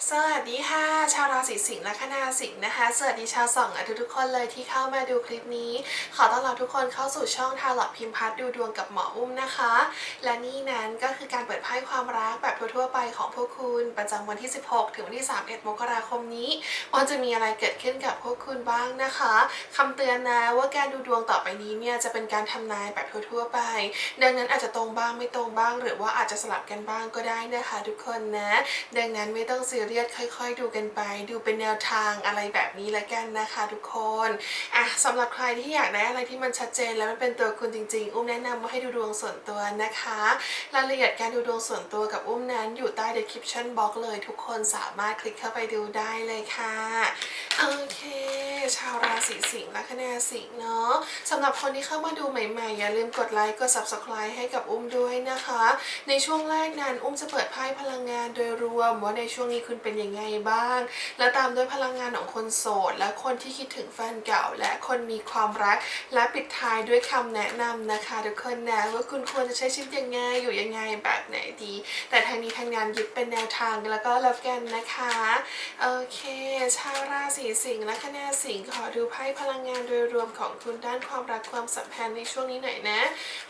สวัสดีค่ะ ชาวราศีสิงห์และคณาสิงห์นะคะ สวัสดีชาวส่องและทุกๆคนเลยที่เข้ามาดูคลิปนี้ ขอต้อนรับทุกคนเข้าสู่ช่องทาร์ลอตพิมพัฒดูดวงกับหมออุ้มนะคะ และนี่นั้นก็คือการเปิดไพ่ความรักแบบทั่วๆไปของพวกคุณประจำวันที่ 16 ถึงวันที่ 31 มกราคมนี้ว่าจะมีอะไรเกิดขึ้นกับพวกคุณบ้างนะคะคำเตือนนะว่าการดูดวงต่อไปนี้เนี่ยจะเป็นการทำนายแบบทั่วๆไป ดังนั้นอาจจะตรงบ้างไม่ตรงบ้าง หรือว่าอาจจะสลับกันบ้างก็ได้นะคะ ทุกคนนะ ดังนั้นไม่ต้องซีเรียสค่อย ๆ ดูกันไป ดูเป็นแนวทางอะไรแบบนี้ละกันนะคะทุกคนอะสำหรับใครที่อยากได้อะไรที่มันชัดเจน แล้วมันเป็นตัวคุณจริง ๆ อุ้มแนะนำว่าให้ดูดวงส่วนตัวนะคะรายละเอียดการดูดวงส่วนตัวกับอุ้มนั้นอยู่ใต้ description box เลย ทุกคนสามารถคลิกเข้าไปดูได้เลยค่ะโอเค ชาวราศีสิงห์และคณะสิงห์เนาะสำหรับคนที่เข้ามาดูใหม่ๆ อย่าลืมกดไลค์กด subscribe ให้กับอุ้มด้วยนะคะ ในช่วงแรกนั้นอุ้มจะเปิดไพ่พลังงานโดยรวมว่าในช่วงนี้คุณเป็นยังไงบ้าง และตามด้วยพลังงานของคนโสด และคนที่คิดถึงแฟนเก่า และคนมีความรัก และปิดท้ายด้วยคำแนะนำนะคะทุกคนนะว่าคุณควรจะใช้ชีวิตยังไงอยู่ยังไงแบบไหนดี แต่ทางนี้ทางงานยึดเป็นแนวทางแล้วก็แล้วกันนะคะโอเคชาวราศีสิงห์และคณะสิงห์ขอดูไพ่พลังงานโดยรวมของคุณด้านความรักความสัมพันธ์ในช่วงนี้หน่อยนะ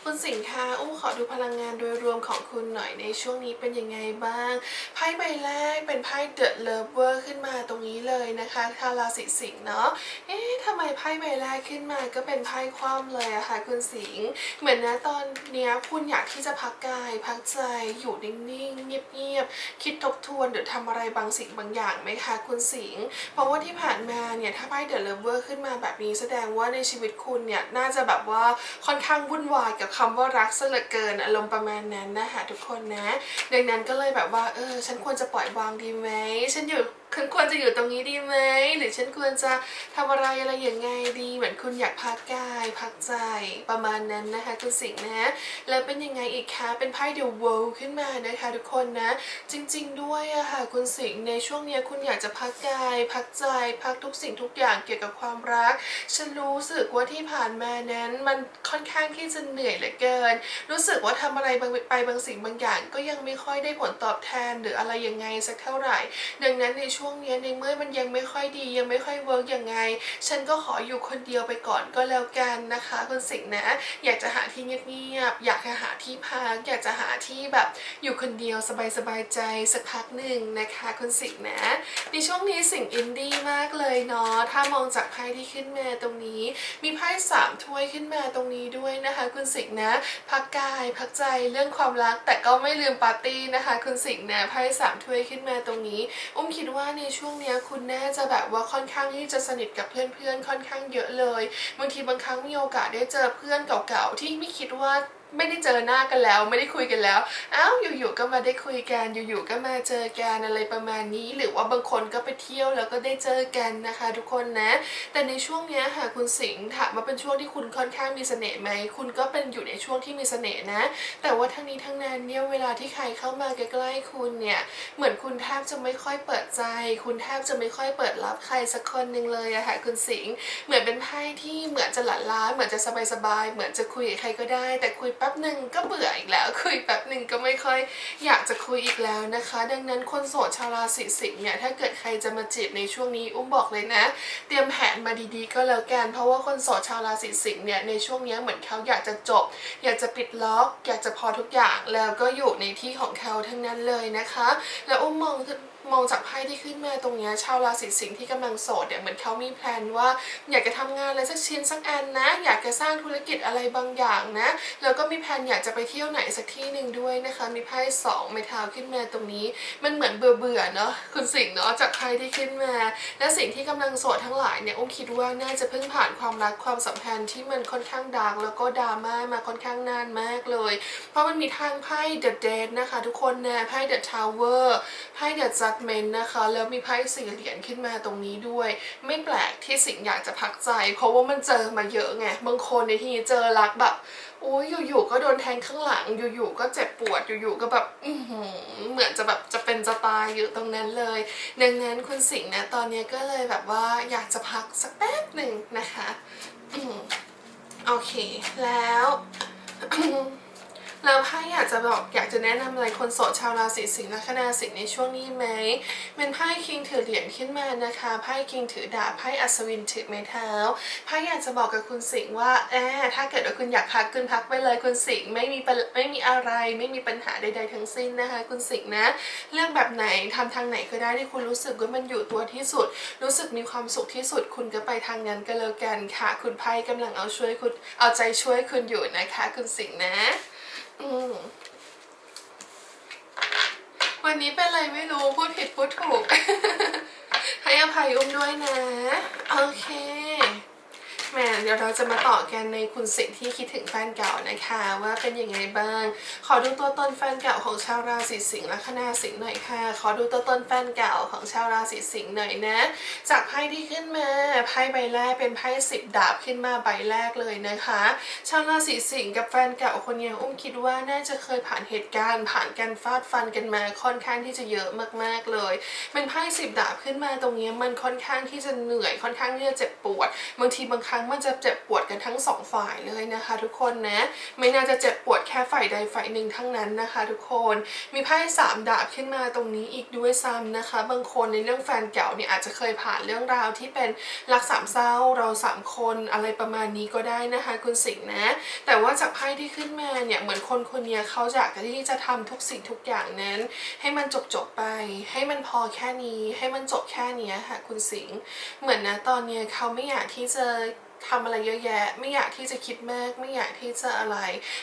คุณสิงห์คะอุ้ขอดูพลังงานโดยรวมของคุณหน่อยในช่วงนี้เป็นยังไงบ้างไพ่ใบแรกเป็นไพ่ The Lover ขึ้นมาตรงนี้เลยนะคะชาวราศีสิงห์เนาะเอ๊ะทำไมไพ่ใบแรกขึ้นมาก็เป็นไพ่คว่ำเลยอะค่ะคุณสิงห์เหมือนนะตอนเนี้ยคุณอยากที่จะพักกาย พักใจอยู่นิ่งๆ เงียบๆ คิดทบทวนหรือทำอะไรบางสิ่งบางอย่างไหมคะคุณสิงห์เพราะว่าที่ผ่านมาเนี่ยถ้าไพ่ The Lover ขึ้นมาแบบนี้แสดงว่าในชีวิตคุณเนี่ยน่าจะแบบว่าค่อนข้างวุ่นวายกับคำว่ารักซะเหลือเกินอารมณ์ประมาณนั้นนะคะทุกคนนะ ดังนั้นก็เลยแบบว่าเออฉันควรจะปล่อยวางดีไหมไหมฉันอยู่ ฉันควรจะอยู่ตรงนี้ดีไหมหรือฉันควรจะทำอะไรอะไรอย่างไงดี เหมือนคุณอยากพักกาย พักใจประมาณนั้นนะคะคุณสิงห์นะแล้วเป็นยังไงอีกคะเป็นไพ่ The World ขึ้นมานะคะทุกคนนะ จริง ๆ ด้วยอะค่ะคุณสิงห์ในช่วงเนี้ยคุณอยากจะพักกาย พักใจ พักทุกสิ่งทุกอย่างเกี่ยวกับความรัก ฉันรู้สึกว่าที่ผ่านมานั้น มันค่อนข้างที่จะเหนื่อยเหลือเกิน รู้สึกว่าทำอะไรบางไปบางสิ่งบางอย่าง ก็ยังไม่ค่อยได้ผลตอบแทนหรืออะไรยังไงสักเท่าไหร่ ดังนั้นในช่วงเนี้ในเมื่อมันยังไม่ค่อยดี ยังไม่ค่อยเวิร์กยังไง ฉันก็ขออยู่คนเดียวไปก่อนก็แล้วกันนะคะคุณสิงห์นะ อยากจะหาที่เงียบๆอยากจะหาที่พัก อยากจะหาที่แบบอยู่คนเดียวสบายๆใจสักพักหนึ่งนะคะคุณสิงห์นะในช่วงนี้สิ่งอินดี้มากเลยเนาะถ้ามองจากไพ่ที่ขึ้นมาตรงนี้ มีไพ่สามถ้วยขึ้นมาตรงนี้ด้วยนะคะ คุณสิงห์นะ พักกายพักใจเรื่องความรักแต่ก็ไม่ลืมปาร์ตี้นะคะ คุณสิงห์นะไพ่สามถ้วยขึ้นมาตรงนี้ อุ้มคิดว่าในช่วงนี้คุณแน่จะแบบว่าค่อนข้างที่จะสนิทกับเพื่อนๆค่อนข้างเยอะเลยบางทีบางครั้งมีโอกาสได้เจอเพื่อนเก่าๆที่ไม่คิดว่า ไม่ได้เจอหน้ากันแล้ว ไม่ได้คุยกันแล้วอ้าวอยู่ๆก็มาได้คุยกันอยู่ๆก็มาเจอกันอะไรประมาณนี้ หรือว่าบางคนก็ไปเที่ยวแล้วก็ได้เจอกันนะคะ ทุกคนนะ แต่ในช่วงเนี้ยค่ะคุณสิงห์ถามว่าเป็นช่วงที่คุณค่อนข้างมีเสน่ห์ไหมคุณก็เป็นอยู่ในช่วงที่มีเสน่ห์นะ แต่ว่าทั้งนี้ทั้งนั้นเนี่ยเวลาที่ใครเข้ามาใกล้ๆคุณเนี่ยเหมือนคุณแทบจะไม่ค่อยเปิดใจ คุณแทบจะไม่ค่อยเปิดรับใครสักคนหนึ่งเลยอะค่ะคุณสิงห์เหมือนเป็นไพ่ที่เหมือนจะหลั่นล้าเหมือนจะสบายๆเหมือนจะคุยกับใครก็ได้ แต่คุยแป๊ป๊บหนึ่งก็เบื่ออีกแล้ว คุยแป๊บหนึ่งก็ไม่ค่อยอยากจะคุยอีกแล้วนะคะ ดังนั้นคนโสดชาวราศีสิงห์เนี่ยถ้าเกิดใครจะมาจีบในช่วงนี้อุ้มบอกเลยนะ เตรียมแผนมาดีๆ ก็แล้วกันเพราะว่าคนโสดชาวราศีสิงห์เนี่ยในช่วงนี้เหมือนเขาอยากจะจบ อยากจะปิดล็อก อยากจะพอทุกอย่างแล้วก็อยู่ในที่ของเขาทั้งนั้นเลยนะคะ แล้วอุ้มมอง มองจากไพ่ที่ขึ้นมาตรงนี้ชาวราศีสิงห์ที่กำลังโสดเนี่ยเหมือนเขามีแพลนว่า อยากจะทำงานอะไรสักชิ้นสักอันนะ อยากจะสร้างธุรกิจอะไรบางอย่างนะแล้วก็มีแพลนอยากจะไปเที่ยวไหนสักที่หนึ่งด้วยนะคะมีไพ่สองไม้เท้าขึ้นมาตรงนี้ มันเหมือนเบื่อเบื่อเนาะคุณสิงห์เนาะจากไพ่ที่ขึ้นมา และสิ่งที่กำลังโสดทั้งหลายเนี่ยอุ้มคิดว่าน่าจะเพิ่งผ่านความรักความสัมพันธ์ที่มันค่อนข้างดาร์กแล้วก็ดราม่ามาค่อนข้างนานมากเลย เพราะมันมีทางไพ่ The Dead นะคะ ทุกคนนะไพ่ The Tower ไพ่ Judgment นะคะ แล้วมีไพ่สี่เหรียญขึ้นมาตรงนี้ด้วย ไม่แปลกที่สิงอยากจะพักใจ เพราะว่ามันเจอมาเยอะไงบางคนในที่นี้เจอรักแบบโอ้ยอยู่ๆก็โดนแทงข้างหลัง อยู่ๆก็เจ็บปวดอยู่ๆก็แบบอเหมือนจะแบบจะเป็นจะตายอยู่ตรงนั้นเลย ดังนั้นคุณสิงห์นะตอนนี้ก็เลยแบบว่าอยากจะพักสักแป๊บหนึ่งนะคะอโอเคแล้ว แล้วไพ่อยากจะบอกอยากจะแนะนำอะไรคนโสดชาวราศีสิงห์ลัคนาสิงห์ในช่วงนี้ไหมเป็นไพ่คิงถือเหรียญขึ้นมานะคะไพ่คิงถือดาบไพ่อัศวินถือไม้เท้าไพ่อยากจะบอกกับคุณสิงห์ว่าแอบถ้าเกิดว่าคุณอยากพักคุณพักไปเลยคุณสิงห์ไม่มีไม่มีอะไร ไม่มีปัญหาใด ๆ ทั้งสิ้นนะคะ คุณสิงห์นะเรื่องแบบไหนทำทางไหนก็ได้ที่คุณรู้สึกว่ามันอยู่ตัวที่สุด รู้สึกมีความสุขที่สุด คุณก็ไปทางนั้นก็แล้วกันค่ะ คุณไพ่กำลังเอาช่วยคุณเอาใจช่วยคุณอยู่นะคะ คุณสิงห์นะ วันนี้เป็นอะไรไม่รู้ พูดผิดพูดถูก ให้อภัยอุ้มด้วยนะ โอเค แหมเดี๋ยวเราจะมาต่อกันในคุณสิงที่คิดถึงแฟนเก่านะคะ ว่าเป็นยังไงบ้าง ขอดูตัวตนแฟนเก่าของชาวราศีสิงห์และคณาสิงห์หน่อยค่ะ ขอดูตัวตนแฟนเก่าของชาวราศีสิงห์หน่อยนะ จากไพ่ที่ขึ้นมาไพ่ใบแรกเป็นไพ่สิบดาบขึ้นมาใบแรกเลยนะคะ ชาวราศีสิงห์กับแฟนเก่าคนนี้อุ้มคิดว่าน่าจะเคยผ่านเหตุการณ์ผ่านการฟาดฟันกันมาค่อนข้างที่จะเยอะมาก ๆเลย เป็นไพ่สิบดาบขึ้นมาตรงนี้มันค่อนข้างที่จะเหนื่อยค่อนข้างที่จะเจ็บปวดบางทีบางครั้งมันจะเจ็บปวดกันทั้งสองฝ่ายเลยนะคะทุกคนนะ ไม่น่าจะเจ็บปวดแค่ฝ่ายใดฝ่ายหนึ่งทั้งนั้นนะคะ ทุกคน มีไพ่สามดาบขึ้นมาตรงนี้อีกด้วยซ้ำนะคะ บางคนในเรื่องแฟนเก่าเนี่ยอาจจะเคยผ่านเรื่องราวที่เป็นรักสามเศร้าเราสามคนอะไรประมาณนี้ก็ได้นะคะคุณสิงห์นะ แต่ว่าจากไพ่ที่ขึ้นมาเนี่ยเหมือนคนคนนี้เขาอยากที่จะทำทุกสิ่งทุกอย่างนั้น ให้มันจบจบไป ให้มันพอแค่นี้ ให้มันจบแค่นี้ค่ะคุณสิงห์เหมือนนะตอนเนี้ยเขาไม่อยากที่จะ ทำอะไรเยอะแยะ ไม่อยากที่จะคิดมาก ไม่อยากที่จะอะไร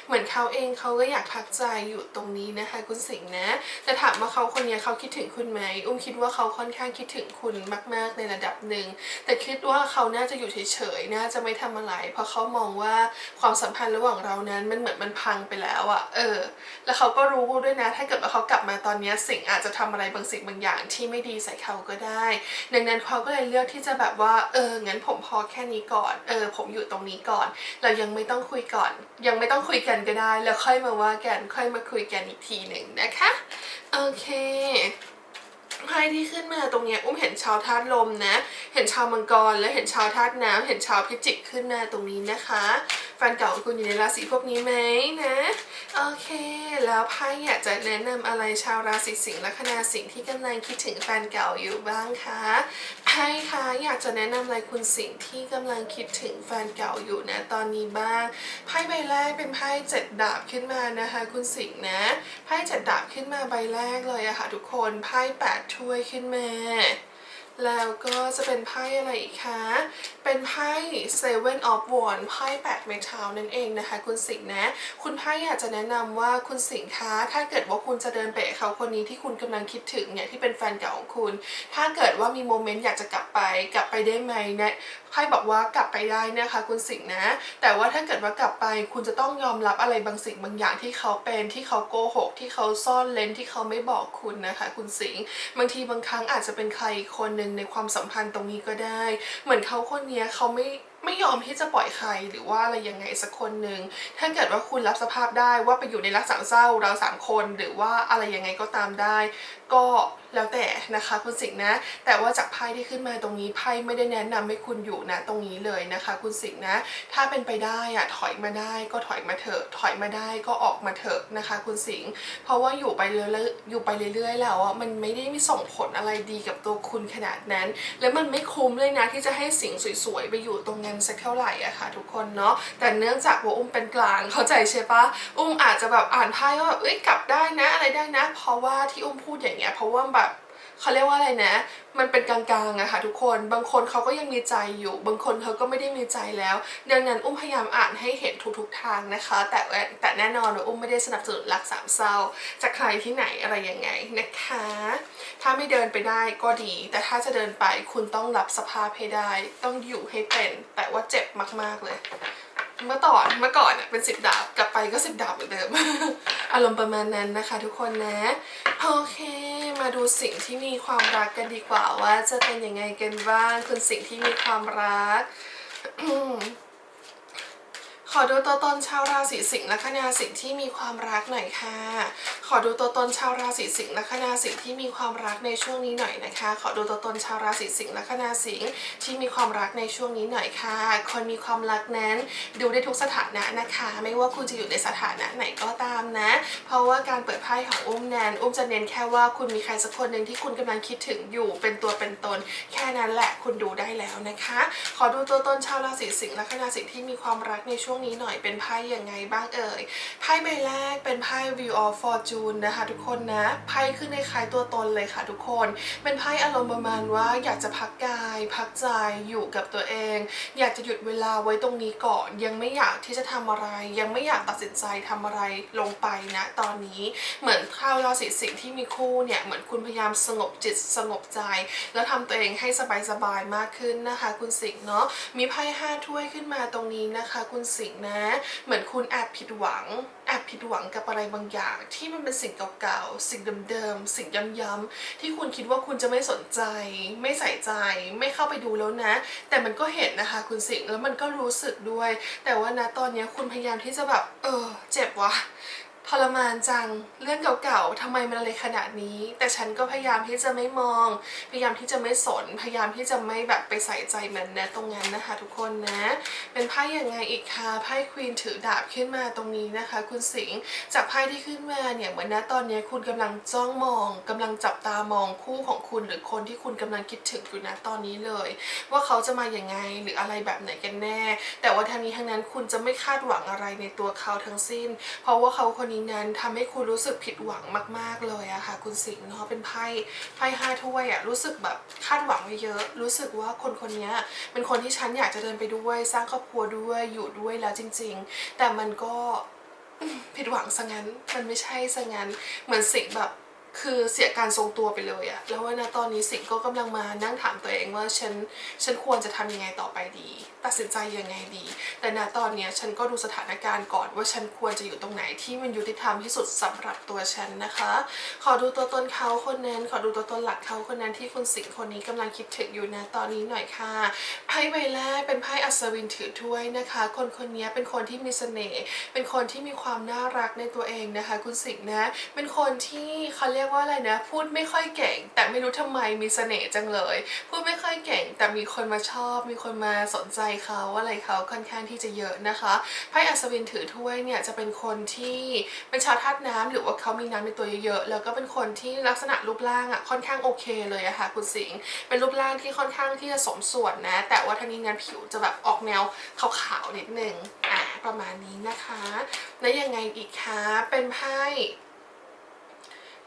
เหมือนเขาเองเขาก็อยากพักใจอยู่ตรงนี้นะคะ คุณสิงห์นะแต่ถามว่าเขาคนนี้เขาคิดถึงคุณไหมอุ้มคิดว่าเขาค่อนข้างคิดถึงคุณมาก ๆ ในระดับหนึ่งแต่คิดว่าเขาน่าจะอยู่เฉยๆน่าจะไม่ทำอะไร เพราะเขามองว่าความสัมพันธ์ระหว่างเรานั้นมันเหมือนมันพังไปแล้วอะเออ แล้วเขาก็รู้ด้วยนะ ถ้าเกิดว่าเขากลับมาตอนนี้สิ่งอาจจะทำอะไรบางสิ่งบางอย่างที่ไม่ดีใส่เขาก็ได้ ดังนั้นเขาก็เลยเลือกที่จะแบบว่าเอองั้นผมพอแค่นี้ก่อนเออผมอยู่ตรงนี้ก่อน เรายังไม่ต้องคุยก่อน ยังไม่ต้องคุยกันก็ได้ แล้วค่อยมาว่ากันค่อยมาคุยกันอีกทีหนึ่งนะคะโอเคไพ่ที่ขึ้นมาตรงเนี้ยอุ้มเห็นชาวธาตุลมนะ เห็นชาวมังกรและเห็นชาวธาตุน้ำเห็นชาวพิจิกขึ้นมาตรงนี้นะคะแฟนเก่าของคุณอยู่ในราศีพวกนี้ไหมนะโอเค แล้วไพ่อยากจะแนะนำอะไรชาวราศีสิงห์และคณาสิงห์ที่กำลังคิดถึงแฟนเก่าอยู่บ้างคะ ไพ่คะอยากจะแนะนำอะไรคุณสิงห์ที่กำลังคิดถึงแฟนเก่าอยู่นะตอนนี้บ้างไพ่ใบแรกเป็นไพ่เจ็ดดาบขึ้นมานะคะคุณสิงห์นะไพ่เจ็ดดาบขึ้นมาใบแรกเลยอะค่ะทุกคนไพ่แปดถ้วยขึ้นมา แล้วก็จะเป็นไพ่อะไรอีกคะ เป็นไพ่ Seven of Wands ไพ่แปดไม้เท้านั่นเองนะคะ คุณสิงห์นะ คุณไพ่อยากจะแนะนำว่าคุณสิงห์คะ ถ้าเกิดว่าคุณจะเดินไปเขาคนนี้ที่คุณกำลังคิดถึงเนี่ยที่เป็นแฟนเก่าของคุณ ถ้าเกิดว่ามีโมเมนต์อยากจะกลับไปกลับไปได้ไหมนะไพ่บอกว่ากลับไปได้นะคะ คุณสิงห์นะ แต่ว่าถ้าเกิดว่ากลับไปคุณจะต้องยอมรับอะไรบางสิ่งบางอย่างที่เขาเป็นที่เขาโกหกที่เขาซ่อนเลนที่เขาไม่บอกคุณนะคะ คุณสิงห์บางทีบางครั้งอาจจะเป็นใครคนหนึ่งในความสัมพันธ์ตรงนี้ก็ได้ เหมือนเขาคนนี้เขาไม่ ไม่ยอมที่จะปล่อยใครหรือว่าอะไรยังไงสักคนหนึ่งถ้าเกิดว่าคุณรับสภาพได้ว่าไปอยู่ในรักสามเศร้าเราสามคนหรือว่าอะไรยังไงก็ตามได้ ก็แล้วแต่นะคะคุณสิงห์นะ แต่ว่าจากไพ่ที่ขึ้นมาตรงนี้ไพ่ไม่ได้แนะนำให้คุณอยู่นะตรงนี้เลยนะคะคุณสิงห์นะ ถ้าเป็นไปได้อะถอยมาได้ก็ถอยมาเถอะ ถอยมาได้ก็ออกมาเถอะนะคะ คุณสิงห์เพราะว่าอยู่ไปเรื่อยๆอยู่ไปเรื่อยๆแล้วอะมันไม่ได้มีส่งผลอะไรดีกับตัวคุณขนาดนั้น แล้วมันไม่คุ้มเลยนะที่จะให้สิ่งสวยๆไปอยู่ตรงนั้นสักเท่าไหร่อะค่ะทุกคนเนาะแต่เนื่องจากว่าอุ้มเป็นกลางเข้าใจใช่ปะอุ้มอาจจะแบบอ่านไพ่ว่าแบบเอ้ยกลับได้นะอะไรได้นะ เพราะว่าที่อุ้มพูดอย่างเงี้ยเพราะว่าแบบ เขาเรียกว่าอะไรนะ มันเป็นกลางๆอะค่ะทุกคน บางคนเขาก็ยังมีใจอยู่ บางคนเขาก็ไม่ได้มีใจแล้ว ดังนั้นอุ้มพยายามอ่านให้เห็นทุกๆทางนะคะ แต่แต่แน่นอนว่าอุ้มไม่ได้สนับสนุนรักสามเศร้าจากใครที่ไหนอะไรยังไงนะคะ ถ้าไม่เดินไปได้ก็ดี แต่ถ้าจะเดินไปคุณต้องรับสภาพให้ได้ ต้องอยู่ให้เป็น แต่ว่าเจ็บมากๆเลยเมื่อตอนเมื่อก่อนเป็นสิบดาบกลับไปก็สิบดาบเหมือนเดิม อารมณ์ประมาณนั้นนะคะทุกคนนะ โอเค มาดูสิ่งที่มีความรักกันดีกว่าว่าจะเป็นยังไงกันบ้างคุณสิ่งที่มีความรัก ขอดูตัวตนชาวราศีสิงห์และคณาสิงห์ที่มีความรักหน่อยค่ะ ขอดูตัวตนชาวราศีสิงห์และคณาสิงห์ที่มีความรักในช่วงนี้หน่อยนะคะ ขอดูตัวตนชาวราศีสิงห์และคณาสิงห์ที่มีความรักในช่วงนี้หน่อยค่ะ คนมีความรักนั้นดูได้ทุกสถานะนะคะ ไม่ว่าคุณจะอยู่ในสถานะไหนก็ตามนะ เพราะว่าการเปิดไพ่ของอุ้มแนนอุ้มจะเน้นแค่ว่าคุณมีใครสักคนหนึ่งที่คุณกำลังคิดถึงอยู่เป็นตัวเป็นตน แค่นั้นแหละคุณดูได้แล้วนะคะ ขอดูตัวตนชาวราศีสิงห์และคณาสิงห์ที่มีความรักในช่วงนี้หน่อยเป็นไพ่ยังไงบ้างเอ่ยไพ่ใบแรกเป็นไพ่ View of Fortune นะคะทุกคนนะไพ่ขึ้นในคล้ายตัวตนเลยค่ะทุกคน เป็นไพ่อารมณ์ประมาณว่าอยากจะพักกาย พักใจอยู่กับตัวเอง อยากจะหยุดเวลาไว้ตรงนี้ก่อน ยังไม่อยากที่จะทำอะไร ยังไม่อยากตัดสินใจทำอะไรลงไปนะตอนนี้เหมือนข้าวราศีสิงห์ที่มีคู่เนี่ยเหมือนคุณพยายามสงบจิตสงบใจ แล้วทำตัวเองให้สบายๆมากขึ้นนะคะ คุณสิงห์เนาะมีไพ่ห้าถ้วยขึ้นมาตรงนี้นะคะ คุณสิงห์นะ เหมือนคุณแอบผิดหวังแอบผิดหวังกับอะไรบางอย่าง ที่มันเป็นสิ่งเก่าๆสิ่งเดิมๆสิ่งย้ำๆที่คุณคิดว่าคุณจะไม่สนใจ ไม่ใส่ใจ ไม่เข้าไปดูแล้วนะ แต่มันก็เห็นนะคะคุณสิงห์แล้วมันก็รู้สึกด้วย แต่ว่านะตอนนี้คุณพยายามที่จะแบบเออเจ็บวะ ทรมานจัง เรื่องเก่าๆทำไมมันอะไรขนาดนี้ แต่ฉันก็พยายามที่จะไม่มอง พยายามที่จะไม่สน พยายามที่จะไม่แบบไปใส่ใจมันนะตรงนั้นนะคะทุกคนนะ เป็นไพ่ยังไงอีกคะไพ่ควีนถือดาบขึ้นมาตรงนี้นะคะ คุณสิงห์จากไพ่ที่ขึ้นมาเนี่ยเหมือนนะตอนนี้คุณกำลังจ้องมองกำลังจับตามองคู่ของคุณ หรือคนที่คุณกำลังคิดถึงอยู่นะตอนนี้เลย ว่าเขาจะมาอย่างไงหรืออะไรแบบไหนกันแน่ แต่ว่าทางนี้ทางนั้นคุณจะไม่คาดหวังอะไรในตัวเขาทั้งสิ้น เพราะว่าเขาคนนี้นั้นทำให้คุณรู้สึกผิดหวังมาก ๆเลยอะค่ะ คุณสิงห์เนาะเป็นไพ่ไพ่ห้าถ้วยอะรู้สึกแบบคาดหวังไว้เยอะ รู้สึกว่าคนคนนี้เป็นคนที่ฉันอยากจะเดินไปด้วย สร้างครอบครัวด้วยอยู่ด้วยแล้วจริง ๆ แต่มันก็ผิดหวังซะงั้น มันไม่ใช่ซะงั้น เหมือนสิงแบบ คือเสียการทรงตัวไปเลยอะแล้วว่านะตอนนี้สิงห์ก็กำลังมานั่งถามตัวเองว่าฉันฉันควรจะทำยังไงต่อไปดี ตัดสินใจยังไงดี แต่ณตอนเนี้ยฉันก็ดูสถานการณ์ก่อนว่าฉันควรจะอยู่ตรงไหนที่มันยุติธรรมที่สุดสำหรับตัวฉันนะคะ ขอดูตัวตนเขาคนนั้นขอดูตัวตนหลักเขาคนนั้นที่คุณสิงห์คนนี้กำลังคิดถึงอยู่นะตอนนี้หน่อยค่ะไพ่ใบแรกเป็นไพ่อัศวินถือถ้วยนะคะ คนคนนี้เป็นคนที่มีเสน่ห์เป็นคนที่มีความน่ารักในตัวเองนะคะ คุณสิงห์นะ เป็นคนที่เขาเรียกียกว่าอะไรนะ พูดไม่ค่อยเก่ง แต่ไม่รู้ทำไมมีเสน่ห์จังเลย พูดไม่ค่อยเก่ง แต่มีคนมาชอบ มีคนมาสนใจเขาอะไรเขาค่อนข้างที่จะเยอะนะคะไพ่อัศวินถือถ้วยเนี่ยจะเป็นคนที่เป็นชาวธาตุน้ำหรือว่าเขามีน้ำในตัวเยอะๆแล้วก็เป็นคนที่ลักษณะรูปร่างอะค่อนข้างโอเคเลยอะค่ะคุณสิงห์เป็นรูปร่างที่ค่อนข้างที่จะสมส่วนนะ แต่ว่าทางนี้งานผิวจะแบบออกแนวขาวๆนิดนึงอะประมาณนี้นะคะ แล้วยังไงอีกคะเป็นไพ่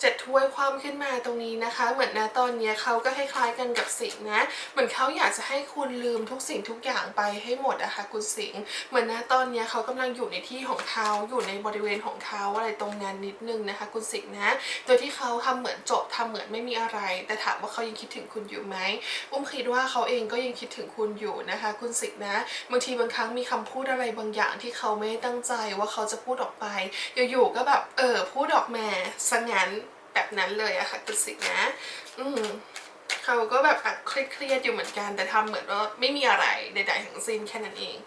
เจ็ดถ้วยความขึ้นมาตรงนี้นะคะ เหมือนนะตอนนี้เขาก็คล้ายๆกันกับสิงนะ เหมือนเขาอยากจะให้คุณลืมทุกสิ่งทุกอย่างไปให้หมดอะคะคุณสิงเหมือนนะตอนนี้เขากำลังอยู่ในที่ของเขาอยู่ในบริเวณของเขาอะไรตรงนั้นนิดนึงนะคะ คุณสิงนะ โดยที่เขาทำเหมือนจบทำเหมือนไม่มีอะไร แต่ถามว่าเขายังคิดถึงคุณอยู่ไหมอุ้มคิดว่าเขาเองก็ยังคิดถึงคุณอยู่นะคะ คุณสิงนะบางทีบางครั้งมีคำพูดอะไรบางอย่างที่เขาไม่ได้ตั้งใจว่าเขาจะพูดออกไป อยู่ๆก็แบบเออพูดออกมาซะงั้น แบบนั้นเลยอะค่ะคุณสินะ อืมเขาก็แบบอัดเครียดๆอยู่เหมือนกันแต่ทำเหมือนว่าไม่มีอะไรใดๆทั้งสิ้นแค่นั้นเอง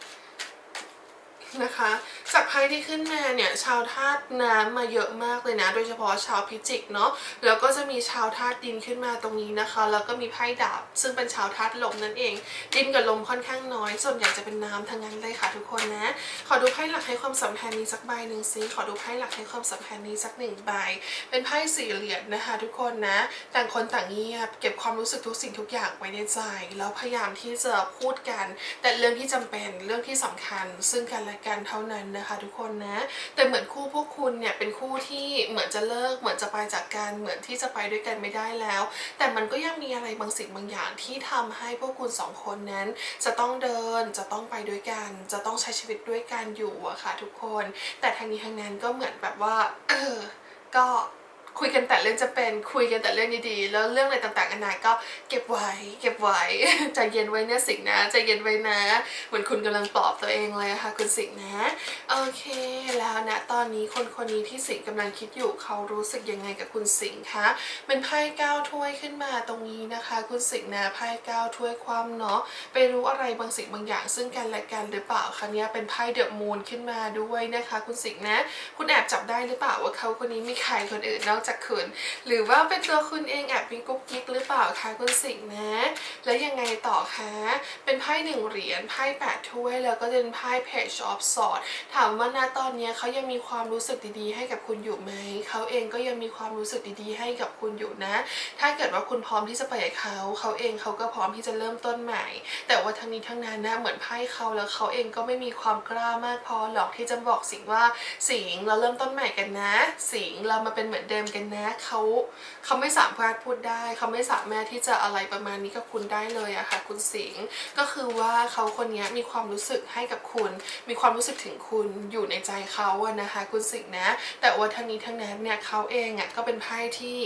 นะคะ จากไพ่ที่ขึ้นมาเนี่ยชาวธาตุน้ำมาเยอะมากเลยนะ โดยเฉพาะชาวพิจิกเนาะแล้วก็จะมีชาวธาตุดินขึ้นมาตรงนี้นะคะ แล้วก็มีไพ่ดาบ ซึ่งเป็นชาวธาตุลมนั่นเอง ดินกับลมค่อนข้างน้อย ส่วนใหญ่จะเป็นน้ำทั้งนั้นเลยค่ะทุกคนนะ ขอดูไพ่หลักให้ความสัมพันธ์นี้สักใบหนึ่งซิขอดูไพ่หลักให้ความสัมพันธ์นี้สักหนึ่งใบ เป็นไพ่สี่เหรียญนะคะ ทุกคนนะต่างคนต่างเงียบเก็บความรู้สึกทุกสิ่งทุกอย่างไว้ในใจ แล้วพยายามที่จะพูดกัน แต่เรื่องที่จำเป็นเรื่องที่สำคัญ ซึ่งกันและกันเท่านั้นนะคะคะทุกคนนะ แต่เหมือนคู่พวกคุณเนี่ยเป็นคู่ที่เหมือนจะเลิกเหมือนจะไปจากกันเหมือนที่จะไปด้วยกันไม่ได้แล้ว แต่มันก็ยังมีอะไรบางสิ่งบางอย่างที่ทำให้พวกคุณสองคนนั้น จะต้องเดินจะต้องไปด้วยกัน จะต้องใช้ชีวิตด้วยกันอยู่อะค่ะทุกคน แต่ทางนี้ทางนั้นก็เหมือนแบบว่า เออ ก็ คุยกันแต่เรื่องจะเป็นคุยกันแต่เรื่องดีๆ แล้วเรื่องอะไรต่างๆนานก็เก็บไว้ เก็บไว้ใจเย็นไว้เนี่ยสิงนะใจเย็นไว้นะ เหมือนคุณกำลังปลอบตัวเองเลยอะค่ะคุณสิงนะโอเค แล้วนะตอนนี้คนคนนี้ที่สิงห์กำลังคิดอยู่เขารู้สึกยังไงกับคุณสิงคะเป็นไพ่เก้าถ้วยขึ้นมาตรงนี้นะคะ คุณสิงนะไพ่เก้าถ้วยความเนาะไปรู้อะไรบางสิ่งบางอย่าง ซึ่งกันและกันหรือเปล่าคะเนี่ยเป็นไพ่เดอะมูนขึ้นมาด้วยนะคะ คุณสิงนะ คุณแอบจับได้หรือเปล่าว่าเขาคนนี้มีใครคนอื่นนอกจากคุณ หรือว่าเป็นตัวคุณเองแอบมีกุ๊กกิ๊กหรือเปล่าคะคุณสิงห์นะ แล้วยังไงต่อคะ เป็นไพ่หนึ่งเหรียญไพ่แปดถ้วย แล้วก็เป็นไพ่ page of swords ถามว่าณตอนนี้เขายังมีความรู้สึกดีๆ ให้กับคุณอยู่ไหมเขาเองก็ยังมีความรู้สึกดีๆ ให้กับคุณอยู่นะ ถ้าเกิดว่าคุณพร้อมที่จะไปกับเขาเขาเองเขาก็พร้อมที่จะเริ่มต้นใหม่ แต่ว่าทั้งนี้ทั้งนั้นนะเหมือนไพ่เขาแล้วเขาเองก็ไม่มีความกล้ามากพอหรอกที่จะบอกสิงห์ว่าสิงห์เราเริ่มต้นใหม่กันนะ สิงห์เรามาเป็นเหมือนเดิมกันนะเขาเขาไม่สามารถพูดได้ เขาไม่สามารถที่จะอะไรประมาณนี้กับคุณได้เลยอะค่ะ คุณสิงห์ก็คือว่าเขาคนนี้มีความรู้สึกให้กับคุณ มีความรู้สึกถึงคุณอยู่ในใจเขาอะนะคะ คุณสิงห์นะ แต่ว่าทั้งนี้ทั้งนั้นเนี่ยเขาเองอะก็เป็นไพ่ที่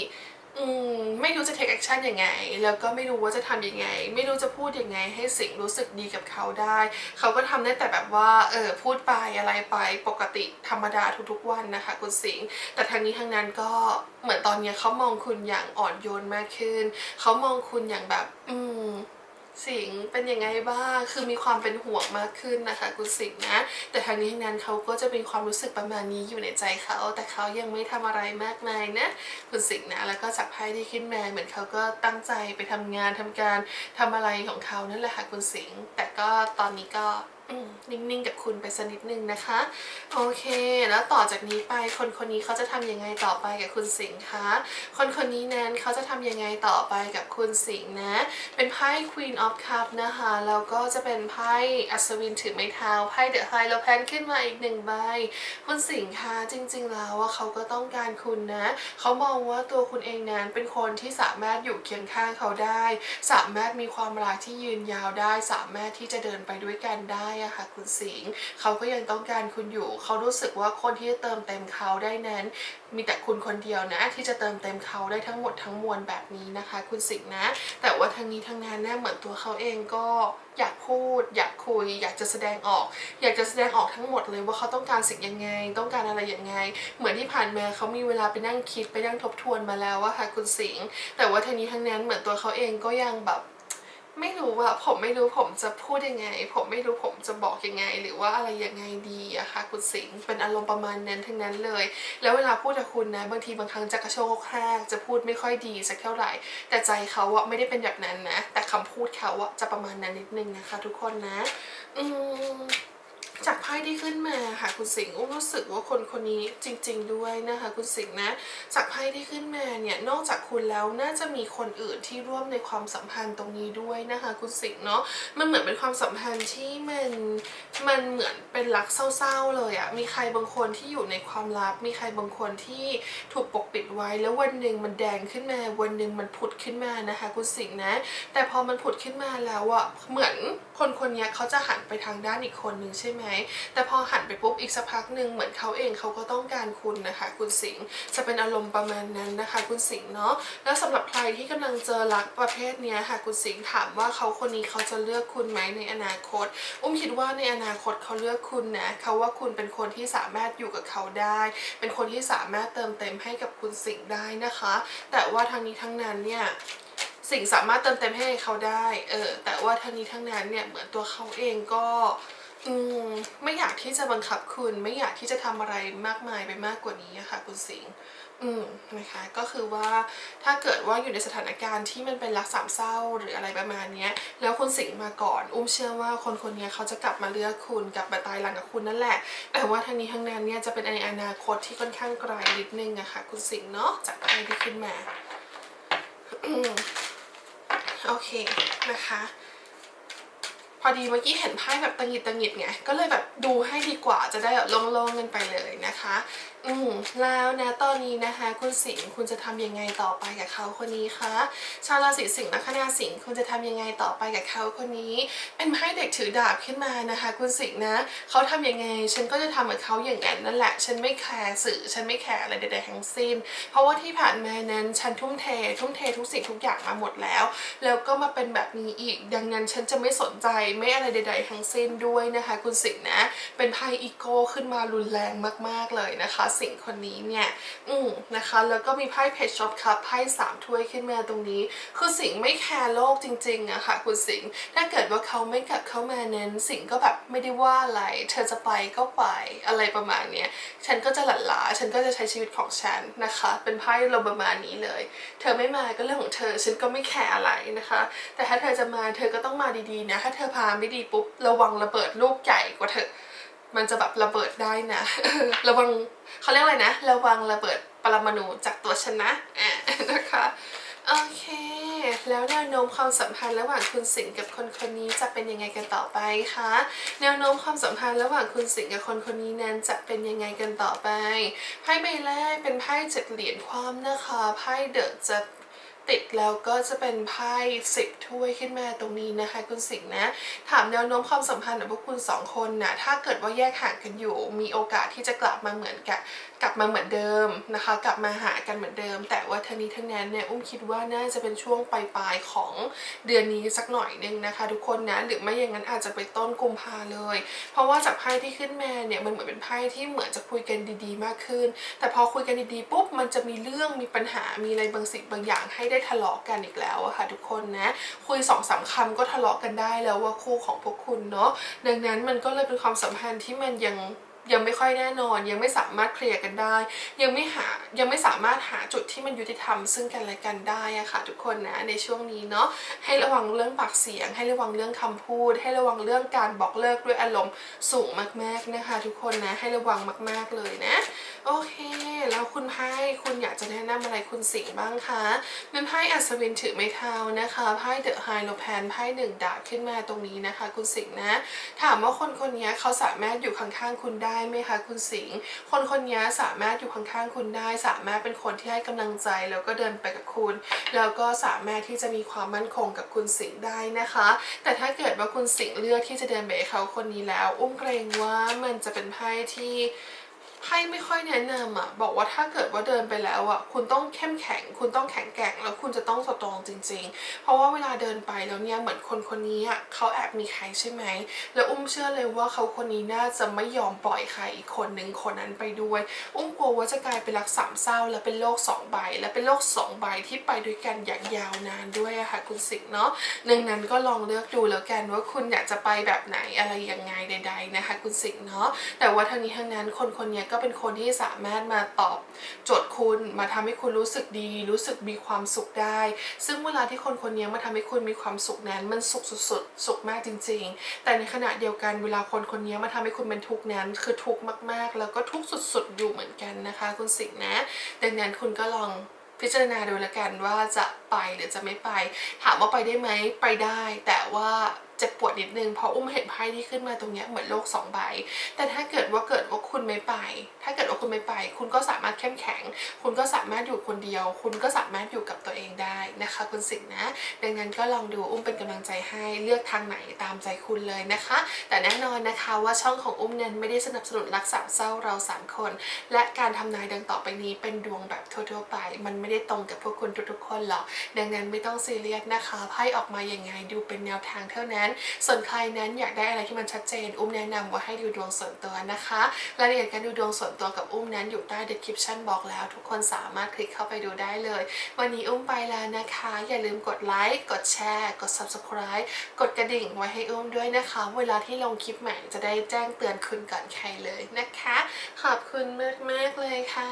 อืมไม่รู้จะ take action ยังไง แล้วก็ไม่รู้ว่าจะทำยังไง ไม่รู้จะพูดยังไงให้สิงห์รู้สึกดีกับเขาได้ เขาก็ทำได้แต่แบบว่าเออพูดไปอะไรไปปกติธรรมดาทุกๆวันนะคะ คุณสิงห์แต่ทางนี้ทางนั้นก็เหมือนตอนเนี้ยเขามองคุณอย่างอ่อนโยนมากขึ้น เขามองคุณอย่างแบบ อืม สิงเป็นยังไงบ้าง คือมีความเป็นห่วงมากขึ้นนะคะคุณสิงนะ แต่ทางนี้ทางนั้นเขาก็จะเป็นความรู้สึกประมาณนี้อยู่ในใจเขา แต่เขายังไม่ทำอะไรมากมายนะคุณสิงนะ แล้วก็จับไพ่ที่ขึ้นมาเหมือนเขาก็ตั้งใจไปทำงานทำการทำอะไรของเขานั่นแหละค่ะคุณสิง แต่ก็ตอนนี้ก็ นิ่งๆกับคุณไปสักนิดนึงนะคะ โอเค แล้วต่อจากนี้ไปคนคนนี้เขาจะทำยังไงต่อไปกับคุณสิงห์คะคนคนนี้นั้นเขาจะทำยังไงต่อไปกับคุณสิงห์นะ เป็นไพ่ Queen of Cup นะคะแล้วก็จะเป็นไพ่อัศวินถือไม้เท้าไพ่เดอะไฮโลแพนขึ้นมาอีกหนึ่งใบคุณสิงห์คะจริง ๆ แล้วว่าเขาก็ต้องการคุณนะเขามองว่าตัวคุณเองนั้นเป็นคนที่สามารถอยู่เคียงข้างเขาได้ สามารถมีความรักที่ยืนยาวได้ สามารถที่จะเดินไปด้วยกันได้อะค่ะคุณสิงห์เขาก็ยังต้องการคุณอยู่ เขารู้สึกว่าคนที่จะเติมเต็มเขาได้นั้น มีแต่คุณคนเดียวนะ ที่จะเติมเต็มเขาได้ทั้งหมดทั้งมวลแบบนี้นะคะ คุณสิงห์นะ แต่ว่าทางนี้ทางนั้นเนี่ยเหมือนตัวเขาเองก็อยากพูด อยากคุย อยากจะแสดงออก อยากจะแสดงออกทั้งหมดเลยว่าเขาต้องการสิ่งยังไง ต้องการอะไรยังไง เหมือนที่ผ่านมาเขามีเวลาไปนั่งคิดไปนั่งทบทวนมาแล้วว่าค่ะคุณสิงห์แต่ว่าทางนี้ทางนั้นเหมือนตัวเขาเองก็ยังแบบ ไม่รู้อะผมไม่รู้ผมจะพูดยังไง ผมไม่รู้ผมจะบอกยังไง หรือว่าอะไรยังไงดีอะค่ะคุณสิงห์เป็นอารมณ์ประมาณนั้นทั้งนั้นเลย แล้วเวลาพูดกับคุณนะบางทีบางครั้งจะกระโชกแครกจะพูดไม่ค่อยดีสักเท่าไหร่ แต่ใจเขาอะไม่ได้เป็นแบบนั้นนะ แต่คำพูดเขาอะจะประมาณนั้นนิดนึงนะคะ ทุกคนนะ อืม จากไพ่ที่ขึ้นมาค่ะคุณสิงห์อุ้มรู้สึกว่าคนคนนี้จริง ๆ ด้วยนะคะคุณสิงห์นะจากไพ่ที่ขึ้นมาเนี่ยนอกจากคุณแล้วน่าจะมีคนอื่นที่ร่วมในความสัมพันธ์ตรงนี้ด้วยนะคะคุณสิงห์เนาะมันเหมือนเป็นความสัมพันธ์ที่มันมันเหมือนเป็นรักเศร้าๆเลยอะมีใครบางคนที่อยู่ในความลับ มีใครบางคนที่ถูกปกปิดไว้แล้ววันหนึ่งมันแดงขึ้นมา วันหนึ่งมันผุดขึ้นมานะคะ คุณสิงห์นะ แต่พอมันผุดขึ้นมาแล้วอะเหมือนคนคนนี้เขาจะหันไปทางด้านอีกคนหนึ่งใช่ไหมแต่พอหันไปปุ๊บอีกสักพักหนึ่งเหมือนเขาเองเขาก็ต้องการคุณนะคะ คุณสิงห์จะเป็นอารมณ์ประมาณนั้นนะคะ คุณสิงห์เนาะแล้วสำหรับใครที่กำลังเจอรักประเภทเนี้ยค่ะคุณสิงห์ถามว่าเขาคนนี้เขาจะเลือกคุณไหมในอนาคต อุ้มคิดว่าในอนาคตเขาเลือกคุณนะเขาว่าคุณเป็นคนที่สามารถอยู่กับเขาได้ เป็นคนที่สามารถเติมเต็มให้กับคุณสิงห์ได้นะคะ แต่ว่าทางนี้ทั้งนั้นเนี่ยสิ่งสามารถเติมเต็มให้เขาได้ เออ แต่ว่าทั้งนี้ทั้งนั้นเนี่ย เหมือนตัวเขาเองก็ อืมไม่อยากที่จะบังคับคุณ ไม่อยากที่จะทำอะไรมากมายไปมากกว่านี้ค่ะ คุณสิงห์อืมนะคะก็คือว่าถ้าเกิดว่าอยู่ในสถานการณ์ที่มันเป็นรักสามเศร้าหรืออะไรประมาณเนี้ยแล้วคุณสิงห์มาก่อน อุ้มเชื่อว่าคนคนนี้เขาจะกลับมาเลือกคุณกลับมาตายหลังกับคุณนั่นแหละ แต่ว่าทั้งนี้ทั้งนั้นเนี่ยจะเป็นในอนาคตที่ค่อนข้างไกลนิดนึงอะค่ะ คุณสิงห์เนาะจากไพ่ที่ขึ้นมาโอเคนะคะ พอดีเมื่อกี้เห็นไพ่แบบตังหิดตังหิดไงก็เลยแบบดูให้ดีกว่าจะได้แบบโล่งๆกันไปเลยนะคะ อืมแล้วนะตอนนี้นะคะ คุณสิงห์คุณจะทำยังไงต่อไปกับเขาคนนี้คะชาวราศีสิงห์และคณะสิงห์คุณจะทำยังไงต่อไปกับเขาคนนี้ เป็นไพ่เด็กถือดาบขึ้นมานะคะ คุณสิงห์นะเขาทำยังไง ฉันก็จะทำกับเขาอย่างนั้นนั่นแหละ ฉันไม่แคร์สื่อฉันไม่แคร์อะไรใดๆทั้งสิ้น เพราะว่าที่ผ่านมานั้นฉันทุ่มเท ทุ่มเททุกสิ่งทุกอย่างมาหมดแล้ว แล้วก็มาเป็นแบบนี้อีกดังนั้นฉันจะไม่สนใจไม่อะไรใด ๆ ทั้งสิ้นด้วยนะคะคุณสิงห์นะ เป็นไพ่อีโก้ขึ้นมารุนแรงมากๆเลยนะคะ สิ่งคนนี้เนี่ยอืมนะคะ แล้วก็มีไพ่เพชรช็อปครับไพ่สามถ้วยขึ้นมาตรงนี้ คือสิงห์ไม่แคร์โลกจริงๆอะค่ะคุณสิงห์ถ้าเกิดว่าเขาไม่กลับเข้ามาเน้นสิงห์ก็แบบไม่ได้ว่าอะไร เธอจะไปก็ไปอะไรประมาณเนี้ยฉันก็จะหลั่นหลาฉันก็จะใช้ชีวิตของฉันนะคะ เป็นไพ่เราประมาณนี้เลย เธอไม่มาก็เรื่องของเธอฉันก็ไม่แคร์อะไรนะคะ แต่ถ้าเธอจะมาเธอก็ต้องมาดีๆนะถ้าเธอพาไม่ดีปุ๊บระวังระเบิดลูกใหญ่กว่าเธอมันจะแบบระเบิดได้นะ ระวังเขาเรียกอะไรนะ ระวังระเบิดปรมาณูจากตัวฉันนะอะนะคะโอเค แล้วแนวโน้มความสัมพันธ์ระหว่างคุณสิงห์กับคนคนนี้จะเป็นยังไงกันต่อไปคะ แนวโน้มความสัมพันธ์ระหว่างคุณสิงห์กับคนคนนี้นั้นจะเป็นยังไงกันต่อไป ไพ่ใบแรกเป็นไพ่เจ็ดเหรียญความนะคะ ไพ่เดอะจะ ติดแล้วก็จะเป็นไพ่สิบถ้วยขึ้นมาตรงนี้นะคะ คุณสิงห์นะ ถามแนวโน้มความสัมพันธ์ของพวกคุณสองคนนะถ้าเกิดว่าแยกห่างกันอยู่ มีโอกาสที่จะกลับมาเหมือนกัน กลับมาเหมือนเดิมนะคะ กลับมาหากันเหมือนเดิม แต่ว่าทั้งนี้ทั้งนั้นเนี่ยอุ้มคิดว่าน่าจะเป็นช่วงปลายๆของเดือนนี้สักหน่อยนึงนะคะ ทุกคนนะหรือไม่อย่างนั้นอาจจะไปต้นกุมภาเลย เพราะว่าจากไพ่ที่ขึ้นมาเนี่ยมันเหมือนเป็นไพ่ที่เหมือนจะคุยกันดีๆ มากขึ้น แต่พอคุยกันดีๆปุ๊บมันจะมีเรื่องมีปัญหามีอะไรบางสิ่งบางอย่างให้ได้ทะเลาะกันอีกแล้วอะค่ะ ทุกคนนะคุยสองสามคำก็ทะเลาะกันได้แล้วว่าคู่ของพวกคุณเนาะดังนั้นมันก็เลยเป็นความสัมพันธ์ที่มันยัง ยังไม่ค่อยแน่นอน ยังไม่สามารถเคลียร์กันได้ ยังไม่หายังไม่สามารถหาจุดที่มันยุติธรรมซึ่งกันและกันได้อะค่ะ ทุกคนนะในช่วงนี้เนาะให้ระวังเรื่องปากเสียง ให้ระวังเรื่องคำพูด ให้ระวังเรื่องการบอกเลิกด้วยอารมณ์สูงมากๆนะคะ ทุกคนนะให้ระวังมาก ๆเลยนะ โอเค แล้วคุณไพ่คุณอยากจะแนะนำอะไรคุณสิงห์บ้างคะเป็นไพ่อัศวินถือไม้เท้านะคะไพ่เดอะไฮโลแพนไพ่หนึ่งดาบขึ้นมาตรงนี้นะคะ คุณสิงห์นะ ถามว่าคนคนนี้เขาสามารถอยู่ข้างๆคุณได้ไหมคะคุณสิงห์คนคนนี้สามารถอยู่ข้างๆคุณได้ สามารถเป็นคนที่ให้กำลังใจแล้วก็เดินไปกับคุณ แล้วก็สามารถที่จะมีความมั่นคงกับคุณสิงห์ได้นะคะ แต่ถ้าเกิดว่าคุณสิงห์เลือกที่จะเดินไปเขาคนนี้แล้ว อุ้มเกรงว่ามันจะเป็นไพ่ที่ ไพ่ไม่ค่อยแนะนำอะบอกว่าถ้าเกิดว่าเดินไปแล้วอะคุณต้องเข้มแข็ง คุณต้องแข็งแกร่ง แล้วคุณจะต้องสตรองจริง ๆ เพราะว่าเวลาเดินไปแล้วเนี่ยเหมือนคนคนนี้อะเขาแอบมีใครใช่ไหมแล้วอุ้มเชื่อเลยว่าเขาคนนี้น่าจะไม่ยอมปล่อยใครอีกคนหนึ่งคนนั้นไปด้วย อุ้มกลัวว่าจะกลายเป็นรักสามเศร้า และเป็นโลกสองใบ และเป็นโลกสองใบที่ไปด้วยกันอย่างยาวนานด้วยอะค่ะคุณสิงห์เนาะดังนั้นก็ลองเลือกดูแล้วกันว่าคุณอยากจะไปแบบไหนอะไรยังไงใด ๆนะคะ คุณสิงห์เนาะแต่ว่าทั้งนี้ทั้งนั้นคนคนนี้ก็เป็นคนที่สามารถมาตอบโจทย์คุณมาทำให้คุณรู้สึกดี รู้สึกมีความสุขได้ ซึ่งเวลาที่คนคนนี้มาทำให้คุณมีความสุขนั้น มันสุขสุดๆ สุขมากจริง ๆ แต่ในขณะเดียวกันเวลาคนคนนี้มาทำให้คุณเป็นทุกข์นั้น คือทุกข์มากๆ แล้วก็ทุกข์สุดๆ อยู่เหมือนกันนะคะ คุณสิงห์นะ ดังนั้นคุณก็ลองพิจารณาดูแล้วกันว่าจะไปหรือจะไม่ไป ถามว่าไปได้ไหมไปได้ แต่ว่า เจ็บปวดนิดนึงเพราะอุ้มเห็นไพ่ที่ขึ้นมาตรงเนี้ยเหมือนโลกสองใบ แต่ถ้าเกิดว่าเกิดว่าคุณไม่ไป ถ้าเกิดว่าคุณไม่ไป คุณก็สามารถเข้มแข็ง คุณก็สามารถอยู่คนเดียว คุณก็สามารถอยู่กับตัวเองได้นะคะ คุณสิงห์นะ ดังนั้นก็ลองดูอุ้มเป็นกำลังใจให้เลือกทางไหนตามใจคุณเลยนะคะ แต่แน่นอนนะคะว่าช่องของอุ้มนั้นไม่ได้สนับสนุนรักสามเศร้าเราสามคน และการทำนายดังต่อไปนี้เป็นดวงแบบทั่วๆไป มันไม่ได้ตรงกับพวกคุณทุกๆคนหรอกดังนั้นไม่ต้องซีเรียสนะคะไพ่ออกมาอย่างไงดูเป็นแนวทางเท่านั้นส่วนใครนั้นอยากได้อะไรที่มันชัดเจน อุ้มแนะนำว่าให้ดูดวงส่วนตัวนะคะรายละเอียดการดูดวงส่วนตัวกับอุ้มนั้นอยู่ใต้ description บอกแล้ว ทุกคนสามารถคลิกเข้าไปดูได้เลย วันนี้อุ้มไปแล้วนะคะ อย่าลืมกดไลค์กดแชร์กด subscribe กดกระดิ่งไว้ให้อุ้มด้วยนะคะ เวลาที่ลงคลิปใหม่จะได้แจ้งเตือนคุณก่อนใครเลยนะคะ ขอบคุณมากๆเลยค่ะ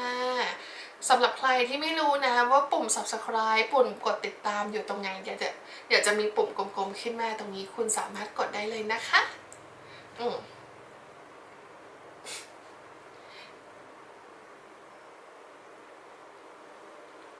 สำหรับใครที่ไม่รู้นะว่าปุ่ม subscribe ปุ่มกดติดตามอยู่ตรงไหนเดี๋ยวจะเดี๋ยวจะมีปุ่มกลมๆขึ้นมาตรงนี้คุณสามารถกดได้เลยนะคะ อืม